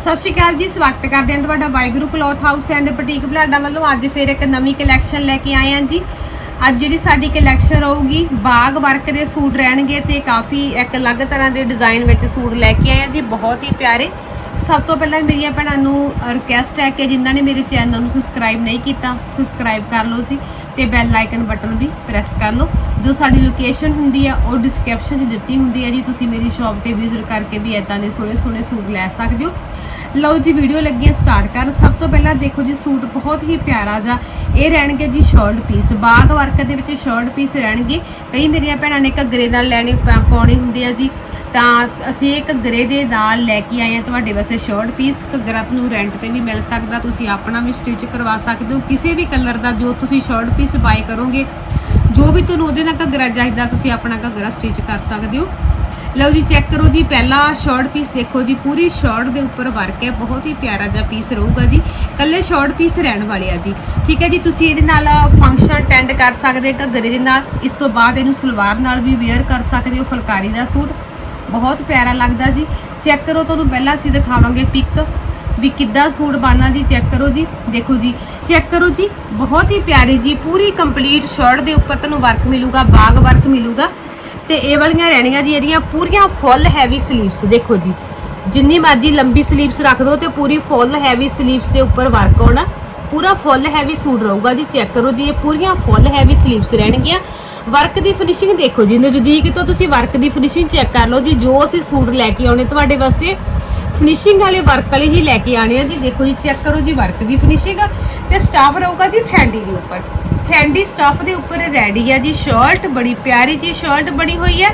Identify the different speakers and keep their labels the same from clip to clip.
Speaker 1: ਸਤਿ ਸ਼੍ਰੀ ਅਕਾਲ ਜੀ, ਸਵਾਗਤ ਕਰਦੇ ਹਾਂ ਤੁਹਾਡਾ Waheguru cloth house and boutique Balada ਵੱਲੋਂ। ਅੱਜ ਫਿਰ ਇੱਕ ਨਵੀਂ ਕਲੈਕਸ਼ਨ ਲੈ ਕੇ ਆਏ ਹਾਂ ਜੀ। ਅੱਜ ਜਿਹੜੀ ਸਾਡੀ ਕਲੈਕਸ਼ਨ ਰਹੂਗੀ, ਬਾਗ ਵਰਕ ਦੇ ਸੂਟ ਰਹਿਣਗੇ ਤੇ ਕਾਫੀ ਇੱਕ ਅਲੱਗ ਤਰ੍ਹਾਂ ਦੇ ਡਿਜ਼ਾਈਨ ਵਿੱਚ ਸੂਟ ਲੈ ਕੇ ਆਏ ਹਾਂ ਜੀ, ਬਹੁਤ ਹੀ ਪਿਆਰੇ। ਸਭ ਤੋਂ ਪਹਿਲਾਂ ਮੇਰੀਆਂ ਭੈਣਾਂ ਨੂੰ ਰਿਕਵੈਸਟ ਹੈ ਕਿ ਜਿਨ੍ਹਾਂ ਨੇ ਮੇਰੇ ਚੈਨਲ ਨੂੰ ਸਬਸਕ੍ਰਾਈਬ ਨਹੀਂ ਕੀਤਾ ਸਬਸਕ੍ਰਾਈਬ ਕਰ ਲਓ ਜੀ ਤੇ ਬੈਲ ਆਈਕਨ ਬਟਨ ਵੀ ਪ੍ਰੈਸ ਕਰ ਲਓ। ਜੋ ਸਾਡੀ ਲੋਕੇਸ਼ਨ ਹੁੰਦੀ ਹੈ, ਉਹ ਡਿਸਕ੍ਰਿਪਸ਼ਨ 'ਚ ਦਿੱਤੀ ਹੁੰਦੀ ਹੈ ਜੀ। ਤੁਸੀਂ ਮੇਰੀ ਸ਼ਾਪ ਤੇ ਵਿਜ਼ਿਟ ਕਰਕੇ ਵੀ ਇਦਾਂ ਦੇ ਸੋਹਣੇ ਸੋਹਣੇ ਸੂਟ ਲੈ ਸਕਦੇ ਹੋ। ਲਓ ਜੀ ਵੀਡੀਓ ਲੱਗੀ ਹੈ ਸਟਾਰਟ ਕਰ ਸਭ ਤੋਂ ਪਹਿਲਾਂ ਦੇਖੋ ਜੀ, ਸੂਟ ਬਹੁਤ ਹੀ ਪਿਆਰਾ ਜਾ ਇਹ ਰਹਿਣਗੇ ਜੀ ਸ਼ਰਟ ਪੀਸ ਬਾਗ ਵਰਕ ਦੇ ਵਿੱਚ ਸ਼ਰਟ ਪੀਸ ਰਹਿਣਗੇ। ਕਈ ਮੇਰੀਆਂ ਭੈਣਾਂ ਨੇ ਘੱਗਰੇ ਨਾਲ ਲੈਣੇ ਪਾ- ਪਾਉਣੀ ਹੁੰਦੀ ਆ ਜੀ। ਤਾਂ ਅਸੀਂ ਇਹ ਘੱਗਰੇ ਦੇ ਨਾਲ ਲੈ ਕੇ ਆਏ ਹਾਂ ਤੁਹਾਡੇ ਵਾਸਤੇ ਸ਼ਰਟ ਪੀਸ ਘੱਗਰਾ ਤੁਹਾਨੂੰ ਰੈਂਟ ਤੇ ਵੀ ਮਿਲ ਸਕਦਾ, ਤੁਸੀਂ ਆਪਣਾ ਵੀ ਸਟਿਚ ਕਰਵਾ ਸਕਦੇ ਹੋ। ਕਿਸੇ ਵੀ ਕਲਰ ਦਾ ਜੋ ਤੁਸੀਂ ਸ਼ਰਟ ਪੀਸ ਬਾਈ ਕਰੋਗੇ, ਜੋ ਵੀ ਤੁਹਾਨੂੰ ਉਹਦੇ ਨਾਲ ਘੱਗਰਾ ਚਾਹੀਦਾ, ਤੁਸੀਂ ਆਪਣਾ ਘੱਗਰਾ ਸਟਿਚ ਕਰ ਸਕਦੇ ਹੋ। ਲਓ ਜੀ ਚੈੱਕ ਕਰੋ ਜੀ, ਪਹਿਲਾ ਸ਼ਾਰਟ ਪੀਸ ਦੇਖੋ ਜੀ, ਪੂਰੀ ਸ਼ਾਰਟ ਦੇ ਉੱਪਰ ਵਰਕ ਹੈ, ਬਹੁਤ ਹੀ ਪਿਆਰਾ ਜਿਹਾ ਪੀਸ ਰਹੂਗਾ ਜੀ। ਕੱਲੇ ਸ਼ਾਰਟ ਪੀਸ ਰਹਿਣ ਵਾਲੇ ਆ ਜੀ। ਠੀਕ ਹੈ ਜੀ, ਤੁਸੀਂ ਇਹਦੇ ਨਾਲ ਫੰਕਸ਼ਨ ਅਟੈਂਡ ਕਰ ਸਕਦੇ ਘੱਗਰੇ ਦੇ ਨਾਲ। ਇਸ ਤੋਂ ਬਾਅਦ ਇਹਨੂੰ ਸਲਵਾਰ ਨਾਲ ਵੀ ਵੇਅਰ ਕਰ ਸਕਦੇ ਹੋ, ਫੁਲਕਾਰੀ ਦਾ ਸੂਟ। ਬਹੁਤ ਪਿਆਰਾ ਲੱਗਦਾ ਜੀ। ਚੈੱਕ ਕਰੋ, ਤੁਹਾਨੂੰ ਪਹਿਲਾਂ ਅਸੀਂ ਦਿਖਾਵਾਂਗੇ ਪਿਕ ਵੀ ਕਿੱਦਾਂ ਸੂਟ ਬਣਨਾ ਜੀ ਚੈੱਕ ਕਰੋ ਜੀ। ਦੇਖੋ ਜੀ ਚੈੱਕ ਕਰੋ ਜੀ, ਬਹੁਤ ਹੀ ਪਿਆਰੀ ਜੀ, ਪੂਰੀ ਕੰਪਲੀਟ ਸ਼ਰਟ ਦੇ ਉੱਪਰ ਤੁਹਾਨੂੰ ਵਰਕ ਮਿਲੂਗਾ, ਬਾਗ ਵਰਕ ਮਿਲੂਗਾ। ਤੇ ਇਹ ਵਾਲੀਆਂ ਰਹਿਣੀਆਂ ਜੀ, ਇਹਦੀਆਂ ਪੂਰੀਆਂ ਫੁੱਲ ਹੈਵੀ ਸਲੀਵਸ ਦੇਖੋ ਜੀ। ਜਿੰਨੀ ਮਰਜ਼ੀ ਲੰਬੀ ਸਲੀਵਸ ਰੱਖ ਦਿਓ ਤੇ ਪੂਰੀ ਫੁੱਲ ਹੈਵੀ ਸਲੀਵਸ ਦੇ ਉੱਪਰ ਵਰਕ ਆਉਣਾ ਪੂਰਾ ਫੁੱਲ ਹੈਵੀ ਸੂਟ ਰਹੂਗਾ ਜੀ ਚੈੱਕ ਕਰੋ ਜੀ, ਇਹ ਪੂਰੀਆਂ ਫੁੱਲ ਹੈਵੀ ਸਲੀਵਸ ਰਹਿਣਗੀਆਂ। ਵਰਕ ਦੀ ਫਿਨਿਸ਼ਿੰਗ ਦੇਖੋ ਜੀ, ਨਜ਼ਦੀਕ ਤੋਂ ਤੁਸੀਂ ਵਰਕ ਦੀ ਫਿਨਿਸ਼ਿੰਗ ਚੈੱਕ ਕਰ ਲਓ ਜੀ, ਜੋ ਅਸੀਂ ਸੂਟ ਲੈ ਕੇ ਆਉਣੇ ਤੁਹਾਡੇ ਵਾਸਤੇ ਫਿਨਿਸ਼ਿੰਗ ਵਾਲੇ ਵਰਕ ਵਾਲੇ ਹੀ ਲੈ ਕੇ ਆਣੇ ਆ ਜੀ, ਦੇਖੋ ਜੀ ਚੈੱਕ ਕਰੋ ਜੀ ਵਰਕ ਦੀ ਫਿਨਿਸ਼ਿੰਗ ਤੇ ਸਟਾਫ ਰਹੂਗਾ ਜੀ ਫੈਂਡੀ ਦੇ ਉੱਪਰ। ਫੈਂਡੀ ਸਟਾਫ ਦੇ ਉੱਪਰ ਰੈਡੀ ਹੈ ਜੀ ਸ਼ਰਟ ਬੜੀ ਪਿਆਰੀ ਜੀ ਸ਼ਰਟ ਬਣੀ ਹੋਈ ਹੈ।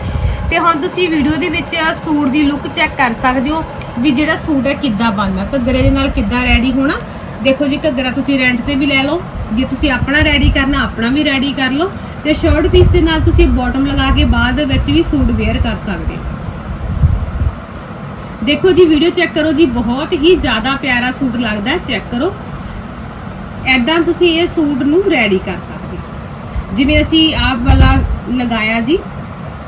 Speaker 1: ਤੇ ਹੁਣ ਤੁਸੀਂ ਵੀਡੀਓ ਦੇ ਵਿੱਚ ਸੂਟ ਦੀ ਲੁੱਕ ਚੈੱਕ ਕਰ ਸਕਦੇ ਹੋ ਵੀ ਜਿਹੜਾ ਸੂਟ ਹੈ ਕਿੱਦਾਂ ਬਣਨਾ। ਘੱਗਰੇ ਦੇ ਨਾਲ ਕਿੱਦਾਂ ਰੈਡੀ ਹੋਣਾ। ਦੇਖੋ ਜੀ, ਘੱਗਰਾ ਤੁਸੀਂ ਰੈਂਟ ਤੇ ਵੀ ਲੈ ਲਓ। ਜੇ ਤੁਸੀਂ ਆਪਣਾ ਰੈਡੀ ਕਰਨਾ, ਆਪਣਾ ਵੀ ਰੈਡੀ ਕਰ ਲਓ। ਤੇ ਸ਼ਰਟ ਪੀਸ ਦੇ ਨਾਲ ਤੁਸੀਂ ਬਾਟਮ ਲਗਾ ਕੇ ਬਾਅਦ ਵਿੱਚ ਵੀ ਸੂਟ ਵੇਅਰ ਕਰ ਸਕਦੇ ਹੋ। ਦੇਖੋ ਜੀ ਵੀਡੀਓ ਚੈੱਕ ਕਰੋ ਜੀ, ਬਹੁਤ ਹੀ ਜ਼ਿਆਦਾ ਪਿਆਰਾ ਸੂਟ ਲੱਗਦਾ ਚੈੱਕ ਕਰੋ। ਐਦਾਂ ਤੁਸੀਂ ਇਹ ਸੂਟ ਨੂੰ ਰੈਡੀ ਕਰ ਸਕਦੇ ਹੋ। ਜਿਵੇਂ ਅਸੀਂ ਆਪ ਵਾਲਾ ਲਗਾਇਆ ਜੀ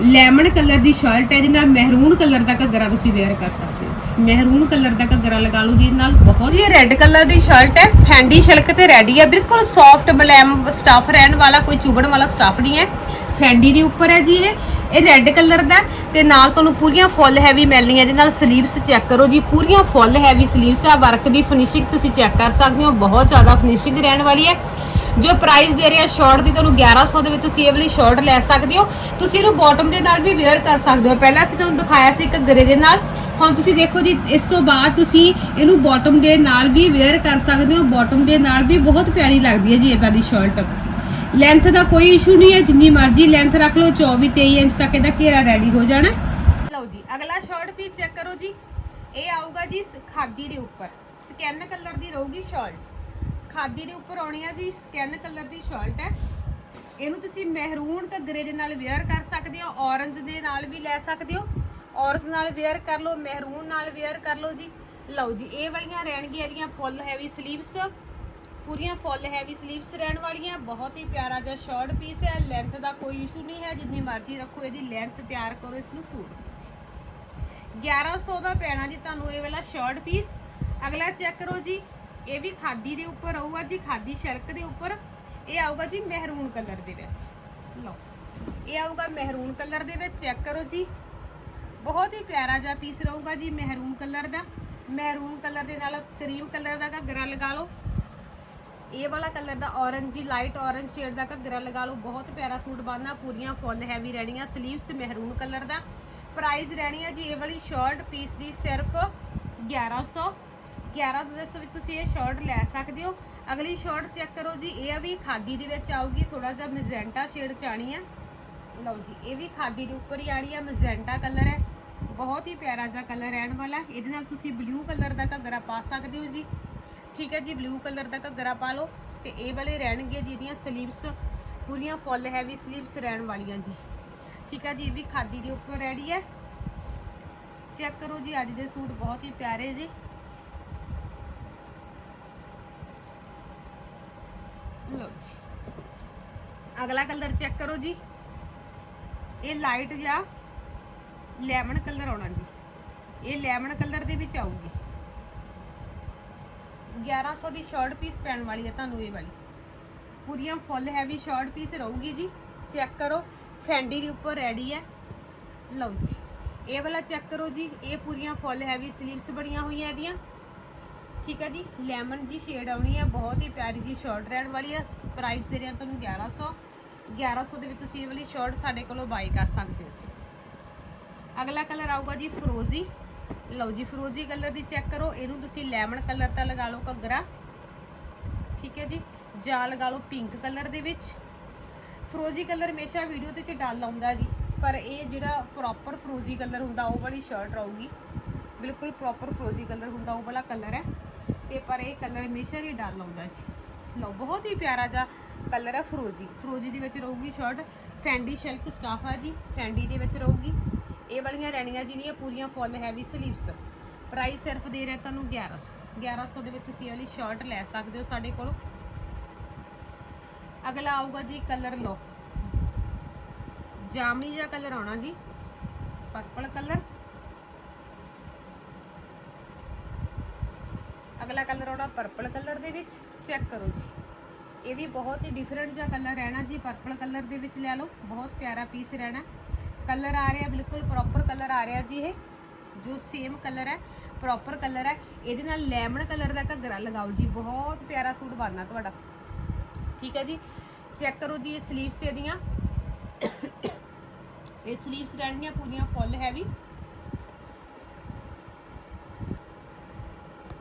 Speaker 1: ਲੈਮਨ ਕਲਰ ਦੀ ਸ਼ਰਟ ਹੈ, ਜਿਹਦੇ ਨਾਲ ਮਹਿਰੂਨ ਕਲਰ ਦਾ ਘੱਗਰਾ ਤੁਸੀਂ ਵੇਅਰ ਕਰ ਸਕਦੇ ਹੋ ਜੀ। ਮਹਿਰੂਨ ਕਲਰ ਦਾ ਘੱਗਰਾ ਲਗਾ ਲਓ ਜੀ ਇਹਦੇ ਨਾਲ ਬਹੁਤ ਜੀ ਰੈੱਡ ਕਲਰ ਦੀ ਸ਼ਰਟ ਹੈ, ਫੈਂਡੀ ਸ਼ਿਲਕ ਤੇ ਰੈਡੀ ਹੈ। ਬਿਲਕੁਲ ਸੌਫਟ ਮਲੈਮ ਸਟਫ ਰਹਿਣ ਵਾਲਾ, ਕੋਈ ਚੁਭਣ ਵਾਲਾ ਸਟਫ ਨਹੀਂ ਹੈ। ਫੈਂਡੀ ਦੇ ਉੱਪਰ ਹੈ ਜੀ ਇਹ। ਇਹ ਰੈੱਡ ਕਲਰ ਦਾ ਤੇ ਨਾਲ ਤੁਹਾਨੂੰ ਪੂਰੀਆਂ ਫੁੱਲ ਹੈਵੀ ਮਿਲਣੀ ਹੈ ਇਹਦੇ ਨਾਲ ਸਲੀਵਸ ਚੈੱਕ ਕਰੋ ਜੀ, ਪੂਰੀਆਂ ਫੁੱਲ ਹੈਵੀ ਸਲੀਵਸ ਆ ਵਰਕ ਦੀ ਫਿਨਿਸ਼ਿੰਗ ਤੁਸੀਂ ਚੈੱਕ ਕਰ ਸਕਦੇ ਹੋ, ਬਹੁਤ ਜ਼ਿਆਦਾ ਫਿਨਿਸ਼ਿੰਗ ਰਹਿਣ ਵਾਲੀ ਹੈ। ਜੋ ਪ੍ਰਾਈਸ ਦੇ ਰਿਹਾ ਸ਼ਾਰਟ ਦੀ ਤੁਹਾਨੂੰ 1100 ਦੇ ਵਿੱਚ ਤੁਸੀਂ ਇਹ ਵਾਲੀ ਸ਼ਾਰਟ ਲੈ ਸਕਦੇ ਹੋ। ਤੁਸੀਂ ਇਹਨੂੰ ਬਾਟਮ ਦੇ ਨਾਲ ਵੀ ਵੇਅਰ ਕਰ ਸਕਦੇ ਹੋ। ਪਹਿਲਾਂ ਅਸੀਂ ਤੁਹਾਨੂੰ ਦਿਖਾਇਆ ਸੀ ਇੱਕ ਗਰੇ ਦੇ ਨਾਲ। ਹੁਣ ਤੁਸੀਂ ਦੇਖੋ ਜੀ, ਇਸ ਤੋਂ ਬਾਅਦ ਤੁਸੀਂ ਇਹਨੂੰ ਬਾਟਮ ਦੇ ਨਾਲ ਵੀ ਵੇਅਰ ਕਰ ਸਕਦੇ ਹੋ। ਬਾਟਮ ਦੇ ਨਾਲ ਵੀ ਬਹੁਤ ਪਿਆਰੀ ਲੱਗਦੀ ਹੈ ਜੀ ਇਦਾਂ ਦੀ ਸ਼ਰਟ ਲੈਂਥ ਦਾ ਕੋਈ ਇਸ਼ੂ ਨਹੀਂ ਹੈ, ਜਿੰਨੀ ਮਰਜ਼ੀ ਲੈਂਥ ਰੱਖ ਲਓ 24 23 ਇੰਚ ਤੱਕ ਇਹਦਾ ਘੇਰਾ ਰੈਡੀ ਹੋ ਜਾਣਾ। ਲਓ ਜੀ, ਅਗਲਾ ਸ਼ਰਟ ਵੀ ਚੈੱਕ ਕਰੋ ਜੀ। ਇਹ ਆਊਗਾ ਜੀ ਖਾਦੀ ਦੇ ਉੱਪਰ। ਸਕੈਨ ਕਲਰ ਦੀ ਰਹੂਗੀ ਸ਼ਰਟ ਖਾਦੀ ਦੇ ਉੱਪਰ ਆਉਣੀ ਆ ਜੀ ਸਕੈਨ ਕਲਰ ਦੀ ਸ਼ਰਟ ਹੈ। ਇਹਨੂੰ ਤੁਸੀਂ ਮਹਿਰੂਨ ਘੱਗਰੇ ਦੇ ਨਾਲ ਵੇਅਰ ਕਰ ਸਕਦੇ ਹੋ ਔਰੰਜ ਦੇ ਨਾਲ ਵੀ ਲੈ ਸਕਦੇ ਹੋ। ਔਰੰਜ ਨਾਲ ਵੇਅਰ ਕਰ ਲਓ ਮਹਿਰੂਨ ਨਾਲ ਵੇਅਰ ਕਰ ਲਓ ਜੀ। ਲਓ ਜੀ, ਇਹ ਵਾਲੀਆਂ ਰਹਿਣਗੀਆਂ ਇਹਦੀਆਂ ਫੁੱਲ ਹੈਵੀ ਸਲੀਵਸ ਪੂਰੀਆਂ ਫੁੱਲ ਹੈਵੀ ਸਲੀਵਸ ਰਹਿਣ ਵਾਲੀਆਂ, ਬਹੁਤ ਹੀ ਪਿਆਰਾ ਜਿਹਾ ਸ਼ਾਰਟ ਪੀਸ ਹੈ ਲੈਂਥ ਦਾ ਕੋਈ ਇਸ਼ੂ ਨਹੀਂ ਹੈ, ਜਿੰਨੀ ਮਰਜ਼ੀ ਰੱਖੋ, ਇਹਦੀ ਲੈਂਥ ਤਿਆਰ ਕਰੋ ਇਸ ਨੂੰ ਸੂਟ ਵਿੱਚ। 1100 ਦਾ ਪੈਣਾ ਜੀ ਤੁਹਾਨੂੰ ਇਹ ਵਾਲਾ ਸ਼ਾਰਟ ਪੀਸ ਅਗਲਾ ਚੈੱਕ ਕਰੋ ਜੀ, ਇਹ ਵੀ ਖਾਦੀ ਦੇ ਉੱਪਰ ਆਊਗਾ ਜੀ, ਖਾਦੀ ਸ਼ਰਕ ਦੇ ਉੱਪਰ। ਇਹ ਆਊਗਾ ਜੀ ਮਹਿਰੂਨ ਕਲਰ ਦੇ ਵਿੱਚ। ਲਓ, ਇਹ ਆਊਗਾ ਮਹਿਰੂਨ ਕਲਰ ਦੇ ਵਿੱਚ ਚੈੱਕ ਕਰੋ ਜੀ। ਬਹੁਤ ਹੀ ਪਿਆਰਾ ਜਿਹਾ ਪੀਸ ਰਹੂਗਾ ਜੀ ਮਹਿਰੂਨ ਕਲਰ ਦਾ। ਮਹਿਰੂਨ ਕਲਰ ਦੇ ਨਾਲ ਕਰੀਮ ਕਲਰ ਦਾ ਘੱਗਰਾ ਲਗਾ ਲਓ। ਇਹ ਵਾਲਾ ਕਲਰ ਦਾ orange ਜੀ ਲਾਈਟ ਔਰੰਜ ਸ਼ੇਡ ਦਾ ਘੱਗਰਾ ਲਗਾ ਲਓ। ਬਹੁਤ ਪਿਆਰਾ ਸੂਟ ਬਣਨਾ ਪੂਰੀਆਂ ਫੁੱਲ ਹੈਵੀ ਰਹਿਣੀਆਂ ਸਲੀਵਸ ਮਹਿਰੂਨ ਕਲਰ ਦਾ। ਪ੍ਰਾਈਸ ਰਹਿਣੀ ਹੈ ਜੀ, ਇਹ ਵਾਲੀ ਸ਼ਰਟ ਪੀਸ ਦੀ ਸਿਰਫ 1100 1100 ਦੇ ਵਿੱਚ ਤੁਸੀਂ ਇਹ ਸ਼ਰਟ ਲੈ ਸਕਦੇ ਹੋ। ਅਗਲੀ ਸ਼ਰਟ ਚੈੱਕ ਕਰੋ ਜੀ, ਇਹ ਵੀ ਖਾਦੀ ਦੇ ਵਿੱਚ ਆਊਗੀ ਥੋੜਾ ਜਿਹਾ ਮੈਜੈਂਟਾ ਸ਼ੇਡ ਚ ਆਣੀ ਹੈ ਲਓ ਜੀ, ਇਹ ਵੀ ਖਾਦੀ ਦੇ ਉੱਪਰ ਹੀ ਆਣੀ ਹੈ ਮੈਜੈਂਟਾ ਕਲਰ ਹੈ। ਬਹੁਤ ਹੀ ਪਿਆਰਾ ਜਿਹਾ ਕਲਰ ਰਹਿਣ ਵਾਲਾ। ਇਹਦੇ ਨਾਲ ਤੁਸੀਂ ਬਲੂ ਕਲਰ ਦਾ ਘੱਗਰਾ ਪਾ ਸਕਦੇ ਹੋ ਜੀ। ਠੀਕ ਹੈ ਜੀ ਬਲੂ ਕਲਰ ਦਾ ਘੱਗਰਾ ਪਾ ਲਓ ਤੇ ਇਹ ਵਾਲੇ ਰਹਿਣਗੇ ਜਿਹਦੀਆਂ ਸਲੀਵਸ ਪੂਰੀਆਂ ਫੁੱਲ ਹੈਵੀ ਸਲੀਵਸ ਰਹਿਣ ਵਾਲੀਆਂ ਜੀ। ਠੀਕ ਹੈ ਜੀ, ਇਹ ਵੀ ਖਾਦੀ ਦੇ ਉੱਪਰ ਰੈਡੀ ਹੈ। ਚੈੱਕ ਕਰੋ ਜੀ, ਅੱਜ ਦੇ ਸੂਟ ਬਹੁਤ ਹੀ ਪਿਆਰੇ ਜੀ। ਲਓ ਜੀ। ਅਗਲਾ ਕਲਰ ਚੈੱਕ ਕਰੋ ਜੀ। ਇਹ ਲਾਈਟ ਜਾਂ ਲੈਮਨ ਕਲਰ ਆਉਣਾ ਜੀ। ਇਹ ਲੈਮਨ ਕਲਰ ਦੇ ਵਿੱਚ ਆਊਗੀ। 1100 ਦੀ ਸ਼ਾਰਟ ਪੀਸ ਪੈਣ ਵਾਲੀ ਹੈ ਤੁਹਾਨੂੰ ਇਹ ਵਾਲੀ। ਪੂਰੀਆਂ ਫੁੱਲ ਹੈਵੀ ਸ਼ਾਰਟ ਪੀਸ ਰਹੂਗੀ ਜੀ। ਚੈੱਕ ਕਰੋ ਫੈਂਡੀ ਦੇ ਉੱਪਰ ਰੈਡੀ ਹੈ। ਲਓ ਜੀ, ਇਹ ਵਾਲਾ ਚੈੱਕ ਕਰੋ ਜੀ। ਇਹ ਪੂਰੀਆਂ ਫੁੱਲ ਹੈਵੀ ਸਲੀਵਸ ਬਣੀਆਂ ਹੋਈਆਂ ਇਹਦੀਆਂ। ਠੀਕ ਹੈ ਜੀ ਲੈਮਨ ਜੀ ਸ਼ੇਡ ਆਉਣੀ ਹੈ। ਬਹੁਤ ਹੀ ਪਿਆਰੀ ਜੀ ਸ਼ਾਰਟ ਰਹਿਣ ਵਾਲੀ ਹੈ। ਪ੍ਰਾਈਸ ਦੇ ਰਿਹਾ ਤੁਹਾਨੂੰ 1100 1100 ਦੇ ਵਿੱਚ ਤੁਸੀਂ ਇਹ ਵਾਲੀ ਸ਼ਾਰਟ ਸਾਡੇ ਕੋਲੋਂ ਬਾਈ ਕਰ ਸਕਦੇ ਹੋ ਜੀ। ਅਗਲਾ ਕਲਰ ਆਊਗਾ ਜੀ ਫਰੋਜ਼ੀ ਲਓ ਜੀ, ਫਰੋਜ਼ੀ ਕਲਰ ਦੀ ਚੈੱਕ ਕਰੋ। ਇਹਨੂੰ ਤੁਸੀਂ ਲੈਮਨ ਕਲਰ ਦਾ ਲਗਾ ਲਓ ਘੱਗਰਾ। ਠੀਕ ਹੈ ਜੀ? ਜਾਂ ਲਗਾ ਲਓ ਪਿੰਕ ਕਲਰ ਦੇ ਵਿੱਚ। ਫਰੋਜ਼ੀ ਕਲਰ ਹਮੇਸ਼ਾ ਵੀਡੀਓ ਤੇ ਚ ਡਲ ਆਉਂਦਾ ਜੀ। ਪਰ ਇਹ ਜਿਹੜਾ ਪ੍ਰੋਪਰ ਫਰੋਜ਼ੀ ਕਲਰ ਹੁੰਦਾ, ਉਹ ਵਾਲੀ ਸ਼ਰਟ ਰਹੂਗੀ। ਬਿਲਕੁਲ ਪ੍ਰੋਪਰ ਫਰੋਜ਼ੀ ਕਲਰ ਹੁੰਦਾ, ਉਹ ਵਾਲਾ ਕਲਰ ਹੈ। ਤੇ ਪਰ ਇਹ ਕਲਰ ਹਮੇਸ਼ਾ ਹੀ ਡਲ ਆਉਂਦਾ ਜੀ। ਲਓ, ਬਹੁਤ ਹੀ ਪਿਆਰਾ ਜਿਹਾ ਕਲਰ ਹੈ ਫਰੋਜ਼ੀ। ਫਰੋਜ਼ੀ ਦੇ ਵਿੱਚ ਰਹੂਗੀ ਸ਼ਰਟ ਫੈਂਡੀ ਸ਼ਿਲਕ ਸਟਾਫ ਆ ਜੀ। ਫੈਂਡੀ ਦੇ ਵਿੱਚ ਰਹੂਗੀ। ਇਹ ਵਾਲੀਆਂ ਰਹਿਣੀਆਂ ਜਿਹੜੀਆਂ ਪੂਰੀਆਂ ਫੁੱਲ ਹੈਵੀ ਸਲੀਵਸ ਪ੍ਰਾਈਸ ਸਿਰਫ ਦੇ ਰਿਹਾ ਤੁਹਾਨੂੰ 1100 1100 ਦੇ ਵਿੱਚ ਤੁਸੀਂ ਇਹ ਵਾਲੀ ਸ਼ਰਟ ਲੈ ਸਕਦੇ ਹੋ ਸਾਡੇ ਕੋਲੋਂ। ਅਗਲਾ ਆਊਗਾ ਜੀ ਕਲਰ ਲੋ ਜਾਮਨੀ ਜਿਹਾ ਕਲਰ ਆਉਣਾ ਜੀ। ਪਰਪਲ ਕਲਰ ਅਗਲਾ ਕਲਰ ਆਉਣਾ ਪਰਪਲ ਕਲਰ ਦੇ ਵਿੱਚ। ਚੈੱਕ ਕਰੋ ਜੀ। ਇਹ ਵੀ ਬਹੁਤ ਹੀ ਡਿਫਰੈਂਟ ਜਿਹਾ ਕਲਰ ਰਹਿਣਾ ਜੀ। ਪਰਪਲ ਕਲਰ ਦੇ ਵਿੱਚ ਲੈ ਲਓ। ਬਹੁਤ ਪਿਆਰਾ ਪੀਸ ਰਹਿਣਾ। ਕਲਰ ਆ ਰਿਹਾ, ਬਿਲਕੁਲ ਪ੍ਰੋਪਰ ਕਲਰ ਆ ਰਿਹਾ ਜੀ ਇਹ। ਜੋ ਸੇਮ ਕਲਰ ਹੈ ਪ੍ਰੋਪਰ ਕਲਰ ਹੈ। ਇਹਦੇ ਨਾਲ ਲੈਮਨ ਕਲਰ ਦਾ ਘੱਗਰਾ ਲਗਾਓ ਜੀ, ਬਹੁਤ ਪਿਆਰਾ ਸੂਟ ਬਣਨਾ ਤੁਹਾਡਾ। ਠੀਕ ਹੈ ਜੀ? ਚੈੱਕ ਕਰੋ ਜੀ ਇਹ ਸਲੀਵਸ ਇਹਦੀਆਂ। ਇਹ ਸਲੀਵਸ ਰਹਿਣਗੀਆਂ ਪੂਰੀਆਂ ਫੁੱਲ ਹੈਵੀ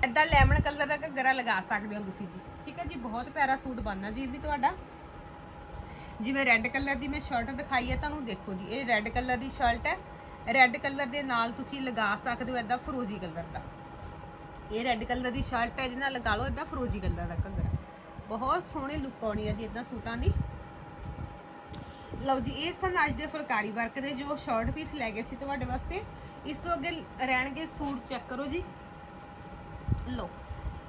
Speaker 1: ਏਦਾਂ ਲੈਮਨ ਕਲਰ ਦਾ ਘੱਗਰਾ ਲਗਾ ਸਕਦੇ ਹੋ ਤੁਸੀਂ ਜੀ। ਠੀਕ ਹੈ ਜੀ? ਬਹੁਤ ਪਿਆਰਾ ਸੂਟ ਬਣਨਾ ਜੀ ਇਹ ਵੀ ਤੁਹਾਡਾ। ਜਿਵੇਂ ਰੈੱਡ ਕਲਰ ਦੀ ਮੈਂ ਸ਼ਰਟ ਦਿਖਾਈ ਹੈ, ਤੁਹਾਨੂੰ ਦੇਖੋ ਜੀ, ਇਹ ਰੈੱਡ ਕਲਰ ਦੀ ਸ਼ਰਟ ਹੈ। ਰੈੱਡ ਕਲਰ ਦੇ ਨਾਲ ਤੁਸੀਂ ਲਗਾ ਸਕਦੇ ਹੋ ਏਦਾਂ ਫਰੋਜ਼ੀ ਕਲਰ ਦਾ। ਇਹ ਰੈੱਡ ਕਲਰ ਦੀ ਸ਼ਰਟ ਹੈ, ਇਹਦੇ ਨਾਲ ਲਗਾ ਲਓ ਏਦਾਂ ਫਰੋਜ਼ੀ ਕਲਰ ਦਾ ਘੱਗਰਾ। ਬਹੁਤ ਸੋਹਣੇ ਲੁੱਕ ਆਉਣੀ ਹੈ ਜੀ ਇਦਾਂ ਸੂਟਾਂ ਦੀ। ਲਓ ਜੀ, ਇਹ ਸਨ ਅੱਜ ਦੇ ਫੁਲਕਾਰੀ ਵਰਕ ਦੇ, ਜੋ ਸ਼ਾਰਟ ਪੀਸ ਲੈ ਗਏ ਸੀ ਤੁਹਾਡੇ ਵਾਸਤੇ। ਇਸ ਤੋਂ ਅੱਗੇ ਰਹਿਣਗੇ ਸੂਟ ਚੈੱਕ ਕਰੋ ਜੀ। ਲਓ,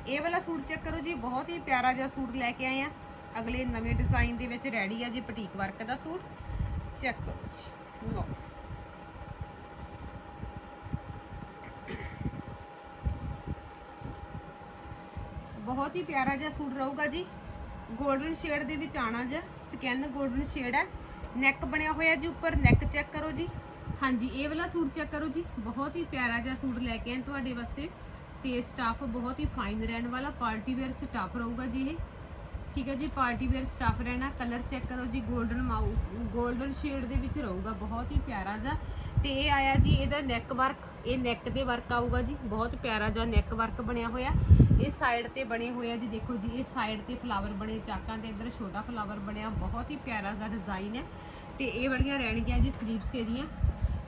Speaker 1: ਇਹ ਵਾਲਾ ਸੂਟ ਚੈੱਕ ਕਰੋ ਜੀ, ਬਹੁਤ ਹੀ ਪਿਆਰਾ ਜਿਹਾ ਸੂਟ ਲੈ ਕੇ ਆਏ ਆ। ਅਗਲੇ ਨਵੇਂ ਡਿਜ਼ਾਈਨ ਦੇ ਵਿੱਚ ਰੈਡੀ ਆ ਜੀ ਪਟੀਕ ਵਰਕ ਦਾ ਸੂਟ। ਚੈੱਕ ਕਰੋ ਜੀ। ਲਓ। ਬਹੁਤ ਹੀ ਪਿਆਰਾ ਜਿਹਾ ਸੂਟ ਰਹੂਗਾ ਜੀ। 골ਡਨ ਸ਼ੇਡ ਦੇ ਵਿੱਚ ਆਣਾ ਜੀ। ਸਕਿਨ 골ਡਨ ਸ਼ੇਡ ਹੈ। ਨੈਕ ਬਣਿਆ ਹੋਇਆ ਜੀ ਉੱਪਰ। ਨੈਕ ਚੈੱਕ ਕਰੋ ਜੀ। ਹਾਂਜੀ, ਇਹ ਵਾਲਾ ਸੂਟ ਚੈੱਕ ਕਰੋ ਜੀ। ਬਹੁਤ ਹੀ ਪਿਆਰਾ ਜਿਹਾ ਸੂਟ ਲੈ ਕੇ ਆਏ ਤੁਹਾਡੇ ਵਾਸਤੇ। ਤੇ ਸਟਾਫ ਬਹੁਤ ਹੀ ਫਾਈਨ ਰਹਿਣ ਵਾਲਾ। ਪਾਰਟੀ ਵੇਅਰ ਸਟਾਫ ਰਹੂਗਾ ਜੀ ਇਹ। ਠੀਕ ਹੈ ਜੀ, ਪਾਰਟੀ ਵੇਅਰ ਸਟਾਫ ਰਹਿਣਾ ਕਲਰ ਚੈੱਕ ਕਰੋ ਜੀ 골ਡਨ ਮਾਊ 골ਡਨ ਸ਼ੇਡ ਦੇ ਵਿੱਚ ਰਹੂਗਾ, ਬਹੁਤ ਹੀ ਪਿਆਰਾ ਜਿਹਾ। ਤੇ ਇਹ ਆਇਆ ਜੀ, ਇਹਦਾ ਨੈਕ ਵਰਕ ਇਹ ਨੈਕ 'ਤੇ ਵਰਕ ਆਊਗਾ ਜੀ, ਬਹੁਤ ਪਿਆਰਾ ਜਿਹਾ ਨੈਕ ਵਰਕ ਬਣਿਆ ਹੋਇਆ। ਇਹ ਸਾਈਡ ਤੇ ਬਣੇ ਹੋਏ ਆ ਜੀ, ਦੇਖੋ ਜੀ, ਇਹ ਸਾਈਡ ਤੇ ਫਲਾਵਰ ਬਣੇ, ਚਾਕਾਂ 'ਤੇ ਇੱਧਰ ਛੋਟਾ ਫਲਾਵਰ ਬਣਿਆ, ਬਹੁਤ ਹੀ ਪਿਆਰਾ ਜਿਹਾ ਡਿਜ਼ਾਈਨ ਹੈ। ਤੇ ਇਹ ਵਾਲੀਆਂ ਰਹਿਣਗੀਆਂ ਜੀ ਸਲੀਵਸ ਇਹਦੀਆਂ।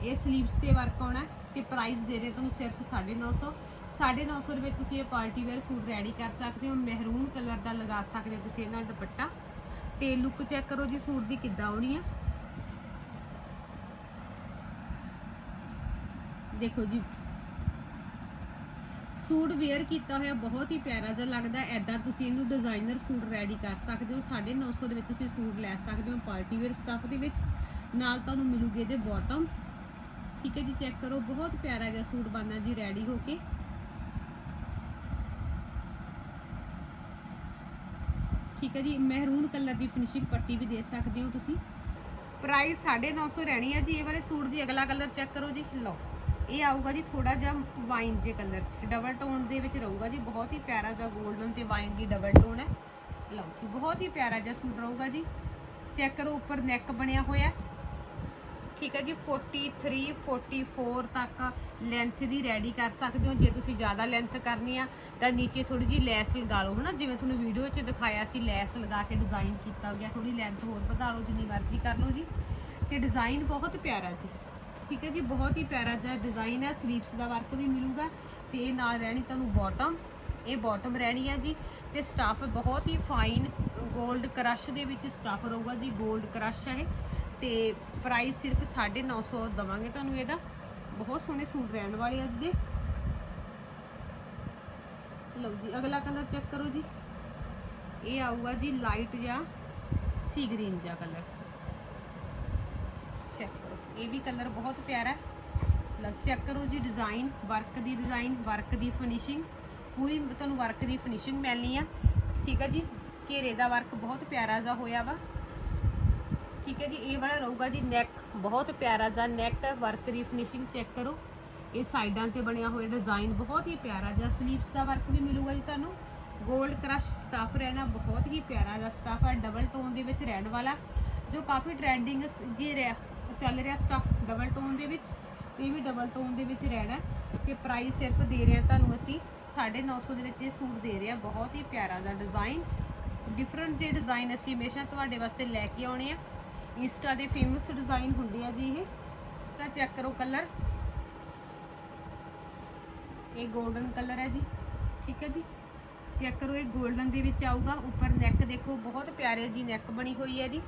Speaker 1: ਇਹ ਸਲੀਵਸ ਤੇ ਵਰਕ ਆਉਣਾ ਹੈ, ਤੇ ਪ੍ਰਾਈਸ ਦੇ ਰਹੇ ਤੁਹਾਨੂੰ ਸਿਰਫ 950 950 ਦੇ ਵਿੱਚ ਤੁਸੀਂ ਇਹ ਪਾਰਟੀ ਵੇਅਰ ਸੂਟ ਰੈਡੀ ਕਰ ਸਕਦੇ ਹੋ, ਮਹਿਰੂਨ ਕਲਰ ਦਾ ਲਗਾ ਸਕਦੇ ਹੋ ਤੁਸੀਂ ਇਹਨਾਂ ਦੁਪੱਟਾ। ਤੇ ਲੁੱਕ ਚੈੱਕ ਕਰੋ ਜੀ ਸੂਟ ਦੀ ਕਿੱਦਾਂ ਆਉਣੀ ਆ। ਦੇਖੋ ਜੀ, ਸੂਟ ਵੇਅਰ ਕੀਤਾ ਹੋਇਆ ਬਹੁਤ ਹੀ ਪਿਆਰਾ ਜਿਹਾ ਲੱਗਦਾ ਐਦਾਂ ਤੁਸੀਂ ਇਹਨੂੰ ਡਿਜ਼ਾਈਨਰ ਸੂਟ ਰੈਡੀ ਕਰ ਸਕਦੇ ਹੋ 950 ਦੇ ਵਿੱਚ ਤੁਸੀਂ ਸੂਟ ਲੈ ਸਕਦੇ ਹੋ ਪਾਰਟੀ ਵੇਅਰ ਸਟੱਫ ਦੇ ਵਿੱਚ। ਨਾਲ ਤੁਹਾਨੂੰ ਮਿਲੂਗੇ ਇਹਦੇ ਬਾਟਮ ਠੀਕ ਹੈ ਜੀ ਚੈੱਕ ਕਰੋ, ਬਹੁਤ ਪਿਆਰਾ ਜਿਹਾ ਸੂਟ ਬਣਨਾ ਜੀ ਰੈਡੀ ਹੋ ਕੇ। ਠੀਕ ਹੈ ਜੀ, ਮਹਿਰੂਨ ਕਲਰ ਦੀ ਫਿਨਿਸ਼ਿੰਗ ਪੱਟੀ ਵੀ ਦੇ ਸਕਦੇ ਹੋ ਤੁਸੀਂ। ਪ੍ਰਾਈਸ 950 ਰਹਿਣੀ ਹੈ ਜੀ, ਇਹ ਵਾਲੇ ਸੂਟ ਦੀ ਅਗਲਾ ਕਲਰ ਚੈੱਕ ਕਰੋ ਜੀ। ਲਓ, ਇਹ ਆਊਗਾ ਜੀ ਥੋੜਾ ਜਿਹਾ ਵਾਈਨ ਜੇ ਕਲਰ ਚ। ਡਬਲ ਟੋਨ ਦੇ ਵਿੱਚ ਰਹੂਗਾ ਜੀ, ਬਹੁਤ ਹੀ ਪਿਆਰਾ ਜਿਹਾ 골ਡਨ ਤੇ ਵਾਈਨ ਦੀ ਡਬਲ ਟੋਨ ਹੈ। ਲਓ ਜੀ, ਬਹੁਤ ਹੀ ਪਿਆਰਾ ਜਿਹਾ ਸੂਟ ਰਹੂਗਾ ਜੀ। ਚੈੱਕ ਕਰੋ, ਉੱਪਰ ਨੈਕ ਬਣਿਆ ਹੋਇਆ ਠੀਕ ਹੈ ਜੀ 43 44 ਤੱਕ ਲੈਂਥ ਦੀ ਰੈਡੀ ਕਰ ਸਕਦੇ ਹੋ। ਜੇ ਤੁਸੀਂ ਜ਼ਿਆਦਾ ਲੈਂਥ ਕਰਨੀ ਆ, ਤਾਂ ਨੀਚੇ ਥੋੜੀ ਜੀ ਲੈਸ ਲਗਾ ਲਓ, ਹਨਾ? ਜਿਵੇਂ ਤੁਹਾਨੂੰ ਵੀਡੀਓ 'ਚ ਦਿਖਾਇਆ ਸੀ, ਲੈਸ ਲਗਾ ਕੇ ਡਿਜ਼ਾਈਨ ਕੀਤਾ ਗਿਆ। ਥੋੜੀ ਲੈਂਥ ਹੋਰ ਵਧਾ ਲਓ, ਜਿੰਨੀ ਮਰਜ਼ੀ ਕਰ ਲਓ ਜੀ। ਤੇ ਡਿਜ਼ਾਈਨ ਬਹੁਤ ਪਿਆਰਾ ਜੀ। ਠੀਕ ਹੈ ਜੀ, ਬਹੁਤ ਹੀ ਪਿਆਰਾ ਜਿਹਾ ਡਿਜ਼ਾਈਨ ਹੈ। ਸਲੀਵਸ ਦਾ ਵਰਕ ਵੀ ਮਿਲੂਗਾ। ਤੇ ਇਹ ਨਾਲ ਰਹਿਣੀ ਤੁਹਾਨੂੰ ਬਾਟਮ ਇਹ ਬਾਟਮ ਰਹਿਣੀ ਹੈ ਜੀ। ਤੇ ਸਟਾਫ ਬਹੁਤ ਹੀ ਫਾਈਨ 골ਡ ਕ੍ਰਸ਼ ਦੇ ਵਿੱਚ ਸਟਾਫ ਰਹੂਗਾ ਜੀ। 골ਡ ਕ੍ਰਸ਼ ਹੈ ਇਹ। ਤੇ ਪ੍ਰਾਈਸ ਸਿਰਫ 950 ਦਵਾਂਗੇ ਤੁਹਾਨੂੰ ਇਹਦਾ। ਬਹੁਤ ਸੋਹਣੇ ਸੂਟ ਰਹਿਣ ਵਾਲੇ ਅੱਜ ਦੇ। ਲਓ ਜੀ, ਅਗਲਾ ਕਲਰ ਚੈੱਕ ਕਰੋ ਜੀ। ਇਹ ਆਊਗਾ ਜੀ ਲਾਈਟ ਜਾਂ ਸੀ ਗ੍ਰੀਨ ਜਿਹਾ ਕਲਰ ਚੈੱਕ ਕਰੋ, ਇਹ ਵੀ ਕਲਰ ਬਹੁਤ ਪਿਆਰਾ ਲਓ ਚੈੱਕ ਕਰੋ ਜੀ ਡਿਜ਼ਾਈਨ ਵਰਕ ਦੀ ਡਿਜ਼ਾਈਨ ਵਰਕ ਦੀ ਫਿਨਿਸ਼ਿੰਗ ਪੂਰੀ ਤੁਹਾਨੂੰ ਵਰਕ ਦੀ ਫਿਨਿਸ਼ਿੰਗ ਮਿਲਣੀ ਆ। ਠੀਕ ਆ ਜੀ, ਘੇਰੇ ਦਾ ਵਰਕ ਬਹੁਤ ਪਿਆਰਾ ਜਿਹਾ ਹੋਇਆ ਵਾ। ਠੀਕ ਹੈ ਜੀ, ਇਹ ਵਾਲਾ ਰਹੂਗਾ ਜੀ ਨੈਕ ਬਹੁਤ ਪਿਆਰਾ ਜਿਹਾ ਨੈਕ ਵਰਕ ਦੀ ਫਿਨਿਸ਼ਿੰਗ ਚੈੱਕ ਕਰੋ। ਇਹ ਸਾਈਡਾਂ ਤੇ ਬਣਿਆ ਹੋਇਆ ਡਿਜ਼ਾਈਨ ਬਹੁਤ ਹੀ ਪਿਆਰਾ ਜਿਹਾ ਸਲੀਵਸ ਦਾ ਵਰਕ ਵੀ ਮਿਲੂਗਾ ਜੀ ਤੁਹਾਨੂੰ। 골ਡ ਕ੍ਰਸ਼ ਸਟਫ ਰਹਿਣਾ ਬਹੁਤ ਹੀ ਪਿਆਰਾ ਜਿਹਾ ਸਟਫ ਹੈ ਡਬਲ ਟੋਨ ਦੇ ਵਿੱਚ ਰਹਿਣ ਵਾਲਾ, ਜੋ ਕਾਫੀ ਟ੍ਰੈਂਡਿੰਗ ਜੀ ਰਿਹਾ, ਚੱਲ ਰਿਹਾ ਸਟਫ ਡਬਲ ਟੋਨ ਦੇ ਵਿੱਚ, ਇਹ ਵੀ ਡਬਲ ਟੋਨ ਦੇ ਵਿੱਚ ਰਹਿਣਾ। ਹੈ ਤੇ ਪ੍ਰਾਈਸ ਸਿਰਫ ਦੇ ਰਹੇ ਹਾਂ ਤੁਹਾਨੂੰ ਅਸੀਂ 950 ਦੇ ਵਿੱਚ ਇਹ ਸੂਟ ਦੇ ਰਹੇ ਹਾਂ, ਬਹੁਤ ਹੀ ਪਿਆਰਾ ਜਿਹਾ ਡਿਜ਼ਾਈਨ ਡਿਫਰੈਂਟ ਜੇ ਡਿਜ਼ਾਈਨ ਅਸੀਂ ਹਮੇਸ਼ਾ ਤੁਹਾਡੇ ਵਾਸਤੇ ਲੈ ਕੇ ਆਉਣੇ ਆ। ਇੰਸਟਾ ਦੇ ਫੇਮਸ ਡਿਜ਼ਾਈਨ ਹੁੰਦੇ ਆ ਜੀ ਇਹ। ਤਾਂ ਚੈੱਕ ਕਰੋ ਕਲਰ ਇਹ 골ਡਨ ਕਲਰ ਹੈ ਜੀ। ਠੀਕ ਹੈ ਜੀ? ਚੈੱਕ ਕਰੋ, ਇਹ 골ਡਨ ਦੇ ਵਿੱਚ ਆਊਗਾ। ਉੱਪਰ ਨੈਕ ਦੇਖੋ, ਬਹੁਤ ਪਿਆਰੇ ਜੀ ਨੈਕ ਬਣੀ ਹੋਈ ਹੈ ਜੀ।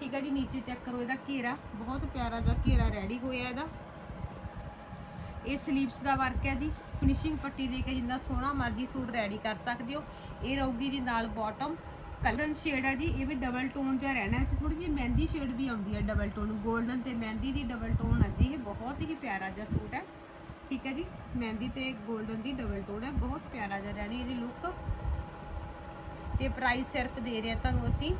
Speaker 1: ਠੀਕ ਹੈ ਜੀ? ਨੀਚੇ ਚੈੱਕ ਕਰੋ ਇਹਦਾ ਘੇਰਾ। ਬਹੁਤ ਪਿਆਰਾ ਜਿਹਾ ਘੇਰਾ ਰੈਡੀ ਹੋਇਆ ਇਹਦਾ। ਇਹ ਸਲੀਵਸ ਦਾ ਵਰਕ ਹੈ ਜੀ। ਫਿਨਿਸ਼ਿੰਗ ਪੱਟੀ ਦੇ ਕੇ ਜਿੰਨਾ ਸੋਹਣਾ ਮਰਜ਼ੀ ਸੂਟ ਰੈਡੀ ਕਰ ਸਕਦੇ ਹੋ। ਇਹ ਰਹੂਗੀ ਜੀ ਨਾਲ ਬਾਟਮ ਕਲਰ ਸ਼ੇਡ ਹੈ ਜੀ, ਇਹ ਵੀ ਡਬਲ ਟੋਨ ਜਿਹਾ ਰਹਿਣਾ ਵਿੱਚ ਥੋੜੀ ਜਿਹੀ ਮਹਿੰਦੀ ਸ਼ੇਡ ਵੀ ਆਉਂਦੀ ਹੈ ਡਬਲ ਟੋਨ ਗੋਲਡਨ ਤੇ ਮਹਿੰਦੀ ਦੀ ਡਬਲ ਟੋਨ ਆ ਜੀ, ਇਹ ਬਹੁਤ ਹੀ ਪਿਆਰਾ ਜਿਹਾ ਸੂਟ ਹੈ। ਠੀਕ ਹੈ ਜੀ, ਮਹਿੰਦੀ ਤੇ ਗੋਲਡਨ ਦੀ ਡਬਲ ਟੋਨ ਹੈ, ਬਹੁਤ ਪਿਆਰਾ ਜਿਹਾ ਰਹਿਣੀ ਇਹਦੀ ਲੁੱਕ ਤੇ ਪ੍ਰਾਈਸ ਸਿਰਫ ਦੇ ਰਿਹਾ ਤੁਹਾਨੂੰ ਅਸੀਂ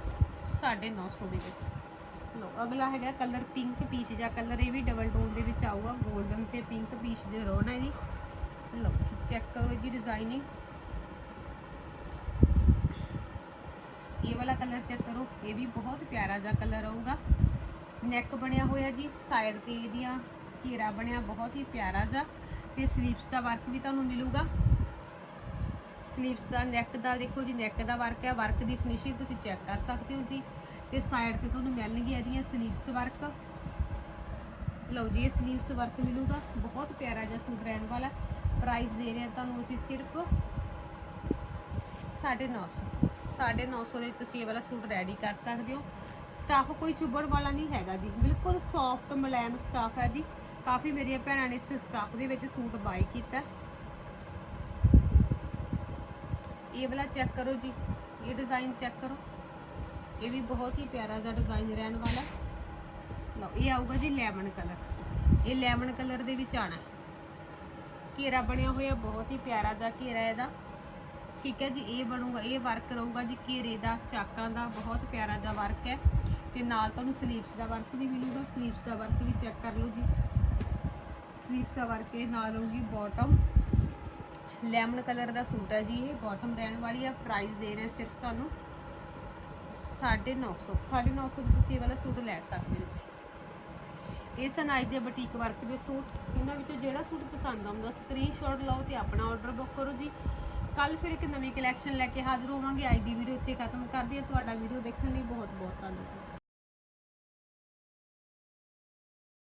Speaker 1: 950 ਦੇ ਵਿੱਚ। ਲੋ ਅਗਲਾ ਹੈਗਾ ਕਲਰ ਪਿੰਕ ਪੀਚ ਜਿਹਾ ਕਲਰ ਇਹ ਵੀ ਡਬਲ ਟੋਨ ਦੇ ਵਿੱਚ ਆਊਗਾ ਗੋਲਡਨ ਤੇ ਪਿੰਕ ਪੀਚ ਦੇ ਰੋਣਾ ਜੀ। ਲੋ ਚੈੱਕ ਕਰੋ ਇਹਦੀ ਡਿਜ਼ਾਈਨਿੰਗ ਵਾਲਾ ਕਲਰ ਚੈੱਕ ਕਰੋ, ਇਹ ਵੀ ਬਹੁਤ ਪਿਆਰਾ ਜਿਹਾ ਕਲਰ ਆਊਗਾ। ਨੈਕ ਬਣਿਆ ਹੋਇਆ ਜੀ, ਸਾਈਡ ਤੇ ਇਹਦੀਆਂ ਘੇਰਾ ਬਣਿਆ, ਬਹੁਤ ਹੀ ਪਿਆਰਾ ਜਿਹਾ। ਤੇ ਸਲੀਵਸ ਦਾ ਵਰਕ ਵੀ ਤੁਹਾਨੂੰ ਮਿਲੂਗਾ। ਸਲੀਵਸ ਦਾ, ਨੈਕ ਦਾ, ਦੇਖੋ ਜੀ, ਨੈਕ ਦਾ ਵਰਕ ਹੈ, ਵਰਕ ਦੀ ਫਿਨਿਸ਼ਿੰਗ ਤੁਸੀਂ ਚੈੱਕ ਕਰ ਸਕਦੇ ਹੋ ਜੀ। ਤੇ ਸਾਈਡ ਤੇ ਤੁਹਾਨੂੰ ਮਿਲਣਗੇ ਇਹਦੀਆਂ ਸਲੀਵਸ ਵਰਕ। ਲਓ ਜੀ, ਇਹ ਸਲੀਵਸ ਵਰਕ ਮਿਲੂਗਾ। ਬਹੁਤ ਪਿਆਰਾ ਜਿਹਾ ਸੂਟ ਰਹਿਣ ਵਾਲਾ। ਪ੍ਰਾਈਸ ਦੇ ਰਹੇ ਹਾਂ ਤੁਹਾਨੂੰ ਅਸੀਂ ਸਿਰਫ 950 950 ਦੇ ਤੁਸੀਂ ਇਹ ਵਾਲਾ ਸੂਟ ਰੈਡੀ ਕਰ ਸਕਦੇ ਹੋ। ਸਟਾਫ ਕੋਈ ਚੁੱਭਣ ਵਾਲਾ ਨਹੀਂ ਹੈਗਾ ਜੀ। ਬਿਲਕੁਲ ਸੌਫਟ ਮੁਲਾਇਮ ਸਟਾਫ ਹੈ ਜੀ। ਕਾਫੀ ਮੇਰੀਆਂ ਭੈਣਾਂ ਨੇ ਇਸ ਸਟਾਫ ਦੇ ਵਿੱਚ ਸੂਟ ਬਾਈ ਕੀਤਾ। ਇਹ ਵਾਲਾ ਚੈੱਕ ਕਰੋ ਜੀ। ਇਹ ਡਿਜ਼ਾਈਨ ਚੈੱਕ ਕਰੋ। ਇਹ ਵੀ ਬਹੁਤ ਹੀ ਪਿਆਰਾ ਜਿਹਾ ਡਿਜ਼ਾਈਨ ਰਹਿਣ ਵਾਲਾ। ਲਓ, ਇਹ ਆਊਗਾ ਜੀ ਲੈਮਨ ਕਲਰ ਇਹ ਲੈਮਨ ਕਲਰ ਦੇ ਵਿੱਚ ਆਣਾ ਘੇਰਾ ਬਣਿਆ ਹੋਇਆ, ਬਹੁਤ ਹੀ ਪਿਆਰਾ ਜਿਹਾ ਘੇਰਾ ਇਹਦਾ। ਠੀਕ ਹੈ ਜੀ, ਇਹ ਬਣੂਗਾ, ਇਹ ਵਰਕ ਰਹੂਗਾ ਜੀ, ਘੇਰੇ ਦਾ, ਚਾਕਾਂ ਦਾ, ਬਹੁਤ ਪਿਆਰਾ ਜਿਹਾ ਵਰਕ ਹੈ। ਤੇ ਨਾਲ ਤੁਹਾਨੂੰ ਸਲੀਵਸ ਦਾ ਵਰਕ ਵੀ ਮਿਲੂਗਾ ਸਲੀਵਸ ਦਾ ਵਰਕ ਵੀ ਚੈੱਕ ਕਰ ਲਓ ਜੀ। ਸਲੀਵਸ ਦਾ ਵਰਕ ਇਹ ਨਾਲ ਰਹੂਗੀ ਬਾਟਮ ਲੈਮਨ ਕਲਰ ਦਾ ਸੂਟ ਹੈ ਜੀ ਇਹ ਬਾਟਮ ਰਹਿਣ ਵਾਲੀ ਆ ਪ੍ਰਾਈਸ ਦੇ ਰਹੇ ਸਿਰਫ ਤੁਹਾਨੂੰ 950 950 ਦੇ ਤੁਸੀਂ ਇਹ ਵਾਲਾ ਸੂਟ ਲੈ ਸਕਦੇ ਹੋ ਜੀ। ਇਹ ਸਨ ਅੱਜ ਦੇ ਬੁਟੀਕ ਵਰਕ ਦੇ ਸੂਟ, ਇਹਨਾਂ ਵਿੱਚੋਂ ਜਿਹੜਾ ਸੂਟ ਪਸੰਦ ਆਉਂਦਾ ਸਕਰੀਨਸ਼ਾਟ ਲਓ ਤੇ ਆਪਣਾ ਆਰਡਰ ਬੁੱਕ ਕਰੋ ਜੀ। ਕੱਲ ਫਿਰ ਇੱਕ ਨਵੀਂ ਕਲੈਕਸ਼ਨ ਲੈ ਕੇ ਹਾਜ਼ਰ ਹੋਵਾਂਗੇ। ਅੱਜ ਦੀ ਵੀਡੀਓ ਇੱਥੇ ਖਤਮ ਕਰਦੀ ਹਾਂ। ਤੁਹਾਡਾ ਵੀਡੀਓ ਦੇਖਣ ਲਈ ਬਹੁਤ ਬਹੁਤ ਧੰਨਵਾਦ।